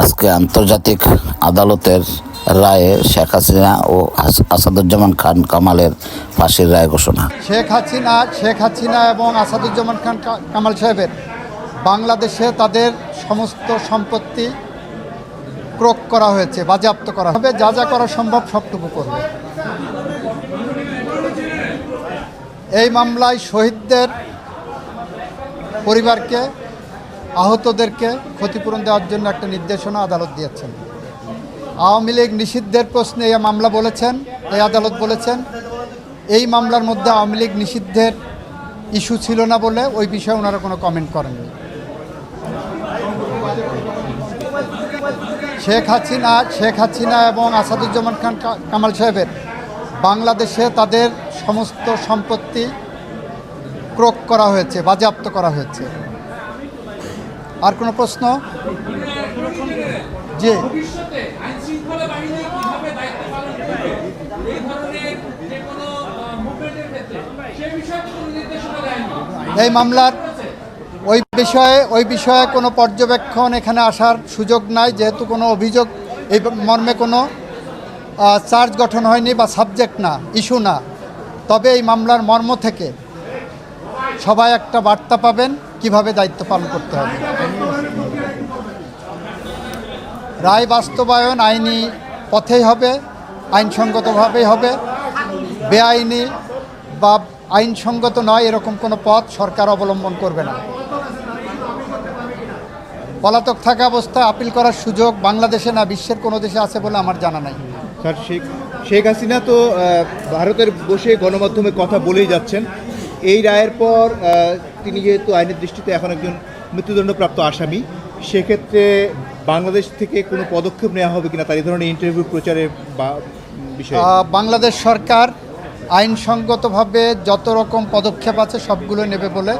আজকে আন্তর্জাতিক আদালতের রায়ে শেখ হাসিনা ও আস- আসাদুজ্জামান খান কামালের ফাঁসির রায় ঘোষণা। শেখ হাসিনা শেখ হাসিনা এবং আসাদুজ্জামান খান কামাল সাহেবের বাংলাদেশে তাদের সমস্ত সম্পত্তি ক্রোক করা হয়েছে, বাজেয়াপ্ত করা হবে, যা যা করা সম্ভব সবটুকু করবে। এই মামলায় শহীদদের পরিবারকে আহতদেরকে ক্ষতিপূরণ দেওয়ার জন্য একটা নির্দেশনা আদালত দিয়েছেন। আওয়ামী লীগ নিষিদ্ধের প্রশ্নে এই মামলা বলেছেন এই আদালত বলেছেন, এই মামলার মধ্যে আওয়ামী লীগ নিষিদ্ধের ইস্যু ছিল না বলে ওই বিষয়ে ওনারা কোনো কমেন্ট করেননি। শেখ হাসিনা শেখ হাসিনা এবং আসাদুজ্জামান খান কামাল সাহেবের বাংলাদেশে তাদের সমস্ত সম্পত্তি ক্রোক করা হয়েছে, বাজেয়াপ্ত করা হয়েছে। আর কোনো প্রশ্ন? যে এই মামলার ওই বিষয়ে ওই বিষয়ে কোনো পর্যবেক্ষণ এখানে আসার সুযোগ নাই যেহেতু কোনো অভিযোগ এই মর্মে কোনো চার্জ গঠন হয়নি বা সাবজেক্ট না ইস্যু না। তবে এই মামলার মর্ম থেকে সবাই একটা বার্তা পাবেন কীভাবে দায়িত্ব পালন করতে হবে। রায় বাস্তবায়ন আইনি পথেই হবে, আইনসঙ্গতভাবেই হবে। বেআইনি বা আইনসঙ্গত নয়, এরকম কোনো পথ সরকার অবলম্বন করবে না। পলাতক থাকা অবস্থায় আপিল করার সুযোগ বাংলাদেশে না, বিশ্বের কোনো দেশে আছে বলে আমার জানা নাই। স্যার, শেখ শেখ হাসিনা তো ভারতের বসে গণমাধ্যমে কথা বলেই যাচ্ছেন। এই রায়ের পর তিনি যেহেতু আইনের দৃষ্টিতে এখন একজন মৃত্যুদণ্ডপ্রাপ্ত আসামি, সেক্ষেত্রে বাংলাদেশ থেকে কোনো পদক্ষেপ নেওয়া হবে কিনা তার এই ধরনের ইন্টারভিউ প্রচারে বা বিষয়ে? বাংলাদেশ সরকার আইনসঙ্গতভাবে যত রকম পদক্ষেপ আছে সবগুলো নেবে বলে